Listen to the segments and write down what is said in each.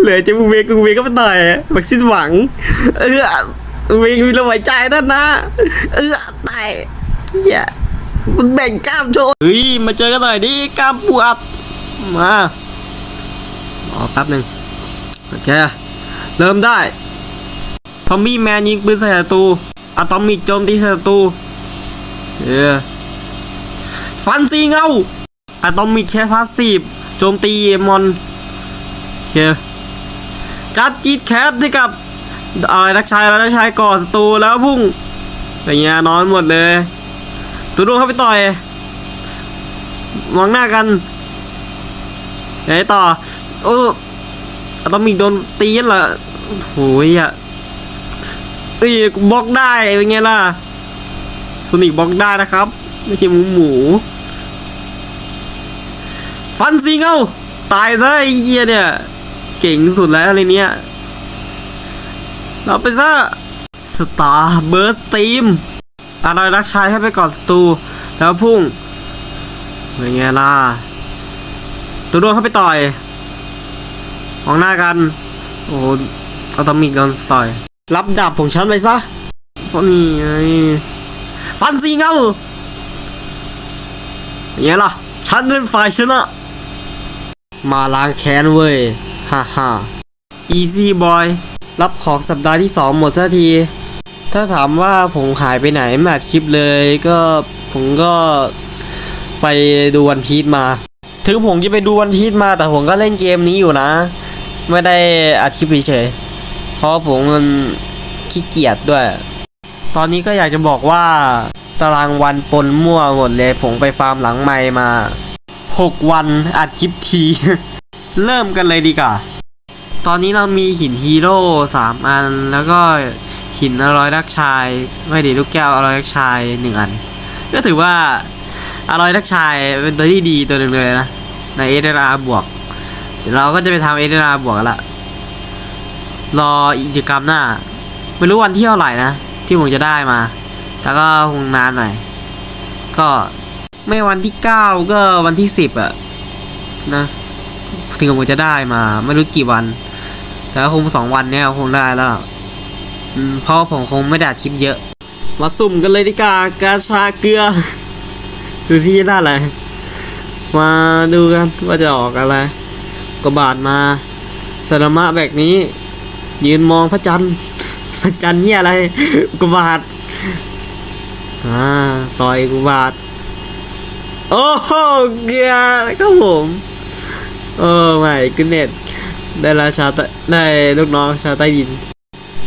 เหลือจะบูเวกูเวก็ไปต่อยบักสิ้นหวัง เออเวงมีลมหายใจนั่นนะ เออตายเหี้ยมันแบ่งกล้ามโชว์เฮ้ยมาเจอกันหน่อยดิกล้ามปวดมาอ๋อแป๊บหนึ่งโอเค เริ่มได้ซอมบี้แมนยิงปืนใส่ศัตรูอะตอมิกโจมตีศัตรูเออฟันซีเงาอะตอมิกแค่พาสซีฟโจมตีมอน เค จัดจีดแคทให้กับอะไรนักชายแล้วนักชายก่อศัตรูแล้วพุ่งอย่างเงี้ยนอนหมดเลยตัวดูเข้าไปต่อยมองหน้ากันไงต่อโอ้อะตอมิกโดนตีนเหรอโหยอะเอ้ยบล็อกได้เป็นไงล่ะโซนิกบล็อกได้นะครับ ไม่ใช่หมูหมู ฟันซิงเอาตายซะไอ้เหี้ยเนี่ย เก่งที่สุดแล้วอะไรเนี้ยเราไปซะสตาร์เบิร์ดทีมอะไรรักชายให้ไปก่อนสตู แล้วพุ่งเป็นไงล่ะ ตัวดวงเข้าไปต่อย มองหน้ากัน โอ้เอาตอมิกโดนต่อย รับดาบของฉันไปซะฟันนี่ไงฟันซีเงาอย่างเงี้ยล่ะ ฉันเป็นฝ่ายชนะ มาล้างแค้นเว้ย ฮ่าฮ่า easy boy รับของสัปดาห์ที่ 2 หมดสักที ถ้าถามว่าผมหายไปไหนไม่อัดคลิปเลยก็ผมก็ไปดูวันพีชมา ถึงผมจะไปดูวันพีชมา แต่ผมก็เล่นเกมนี้อยู่นะ ไม่ได้อัดคลิปเฉยเพราะผมมันขี้เกียจด้วย ตอนนี้ก็อยากจะบอกว่าตารางวันปนมั่วหมดเลย ผมไปฟาร์มหลังไมค์มา 6 วันอัดคลิปที เริ่มกันเลยดีกว่า ตอนนี้เรามีหินฮีโร่สามอัน แล้วก็หินอร่อยรักชาย ไม่ดีลูกแก้วอร่อยรักชายหนึ่งอัน ก็ถือว่าอร่อยรักชายเป็นตัวที่ดีตัวหนึ่งเลยนะ ในเอเดราบวก เดี๋ยวเราก็จะไปทำเอเดราบวกกันละ รอกิจกรรมหน้า ไม่รู้วันที่เท่าไหร่นะ ที่ผมจะได้มา แต่ก็คงนานหน่อย ก็ไม่วันที่เก้าก็วันที่สิบอะนะ ถึงผมจะได้มา ไม่รู้กี่วัน แต่คงสองวันเนี้ยคงได้แล้วเพราะผมคงไม่ได้คลิปเยอะ มาสุ่มกันเลยดีกว่ากาชาเกลือดูที่จะได้อะไร มาดูกันว่าจะออกอะไรกบาทมาสารมะแบบนี้ ยืนมองพระจันทร์พระจันทร์เนี่ยอะไรกบาทอ่าซอยกบาทโอ้โหเกลือครับผม โอ้ไม่กูเน็ตได้ราชาใต้ได้ลูกน้องชาวใต้ดิน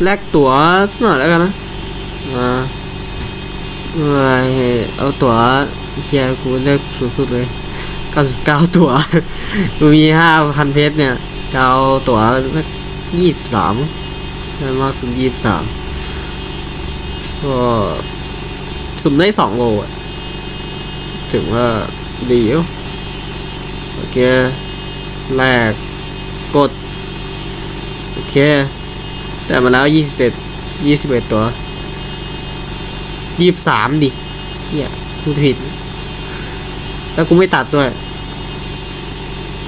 แลกตั๋วสักหน่อยแล้วกันนะมาเอ้ยเอาตั๋วเชียร์กูเลือกสุดๆเลย99ตั๋วกูมี 5,000 เพชรเนี่ยจะเอาตั๋วสัก23ได้มากสุด23ก็สุ่มได้ 2 โลอะถึงว่าดีอยู่โอเค แรกกด โอเค แต่มาแล้ว21 21 ตัว 23 ดิเฮียพูดผิด แล้วกูไม่ตัดด้วย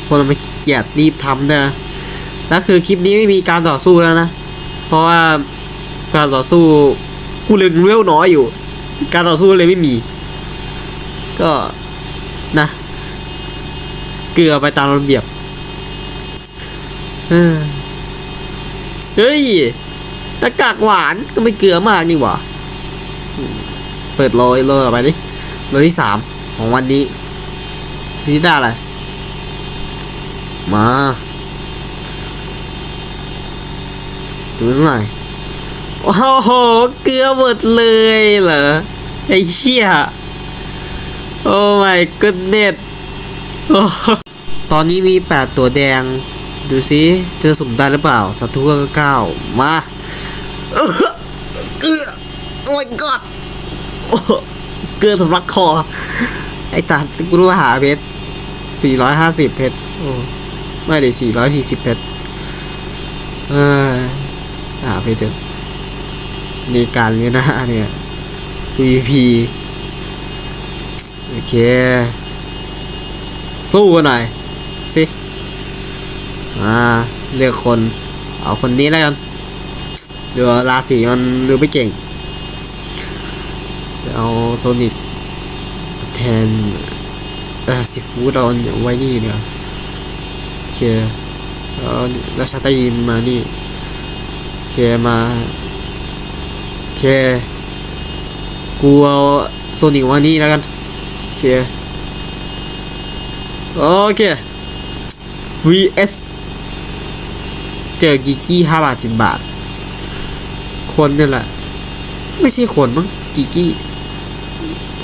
คนมันเกียจรีบทำนะแล้วคือคลิปนี้ไม่มีการต่อสู้แล้วนะ เพราะว่าการต่อสู้กูเลยเวลน้อยอยู่ การต่อสู้เลยไม่มี ก็นะ เกลือไปตามระเบียบ เฮ้ยตะกากหวานก็ไม่เกลือมากนี่หว่า เปิดโรยโรยออกไปดิโรยที่สามของวันนี้ซีด้าอะไร มาดูหน่อยโอ้โห เกลือหมดเลยเหรอ ไอ้เชี่ยโอ้ my goodness ตอนนี้มี8ตัวแดง ดูสิเจอสุ่มได้หรือเปล่าสัตว์ทุกข์ก็เก้ามาเออเกลือโอ้ my god โอ้เกลือสำลักคอ ไอ้ตากูรู้ว่าหาเพชรสี่ร้อยห้าสิบเพชรโอ้ไม่ได้สี่ร้อยสี่สิบเพชรเออหาเพชรเถอะนี่การเลยนะเนี่ย VP โอเค สู้กันหน่อยสิ อ่าเลือกคน เอาคนนี้แล้วกันเดี๋ยวราศีมันดูไม่เก่งเอาโซนิกแทนเออซีฟูดเราไว้นี่เดี๋ยวโอเคแล้วแล้วชาตายิมมานี่โอเคมาโอเคกูเอาโซนิกไว้นี่แล้วกันโอเคโอเค vs เจอกิกกี้ห้าบาทสิบบาท คนเนี่ยแหละ ไม่ใช่คนมั้งกิกกี้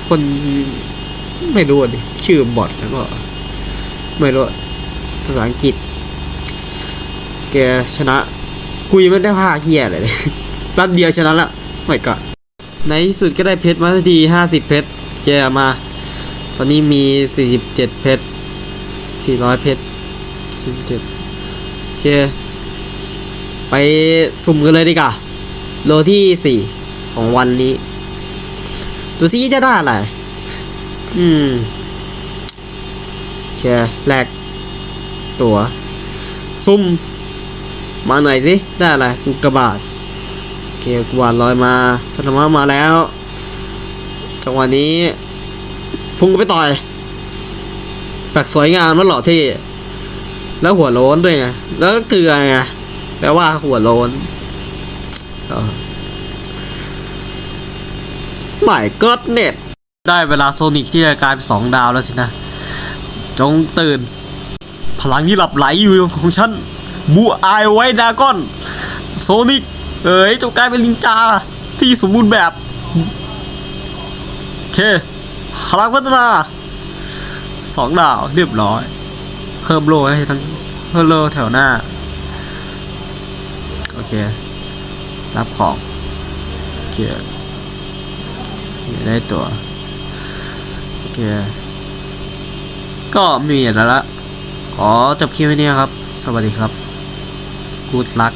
คนไม่รู้ดิชื่อบอทแล้วก็ ไม่รู้ ภาษาอังกฤษ แกชนะ กูยังไม่ได้ภาเฮียอะไรเลยแป๊บเดียวชนะละไม่ก็ในที่สุดก็ได้เพชรมาสักทีห้าสิบเพชรแกมา ตอนนี้มีสี่สิบเจ็ดเพชรสี่ร้อยเพชรสี่เจ็ดโอเค ไปสุ่มกันเลยดีกว่าโลที่สี่ของวันนี้ ดูซิจะได้อะไร อืมโอเคแลกตัวซุ่มมาหน่อยสิ ได้อะไรกุกกระบาดโอเคกวาดลอยมาสนามมาแล้ว จังหวะนี้ พุ่งไปต่อยแปลกสวยงามแล้วหล่อเท่แล้วหัวโล้นด้วยไง แล้วก็เกลือไง แปลว่าหัวโลนเออไม่ก็เน็ต ได้เวลาโซนิกที่จะกลายเป็นสองดาวแล้วสินะ จงตื่น พลังที่หลับไหลอยู่ของฉัน บูอายไว้ดากอน โซนิก เอ๋ยจงกลายเป็นลินจาที่สมบูรณ์แบบโอเคพลังพัฒนาสองดาวเรียบร้อย เพิ่มโลให้ทั้งเพิ่มโลแถวหน้า โอเค รับของโอเคได้ตัวโอเค ก็มีอะไรละขอจบคลิปไว้นี้ครับ สวัสดีครับ กูดลัก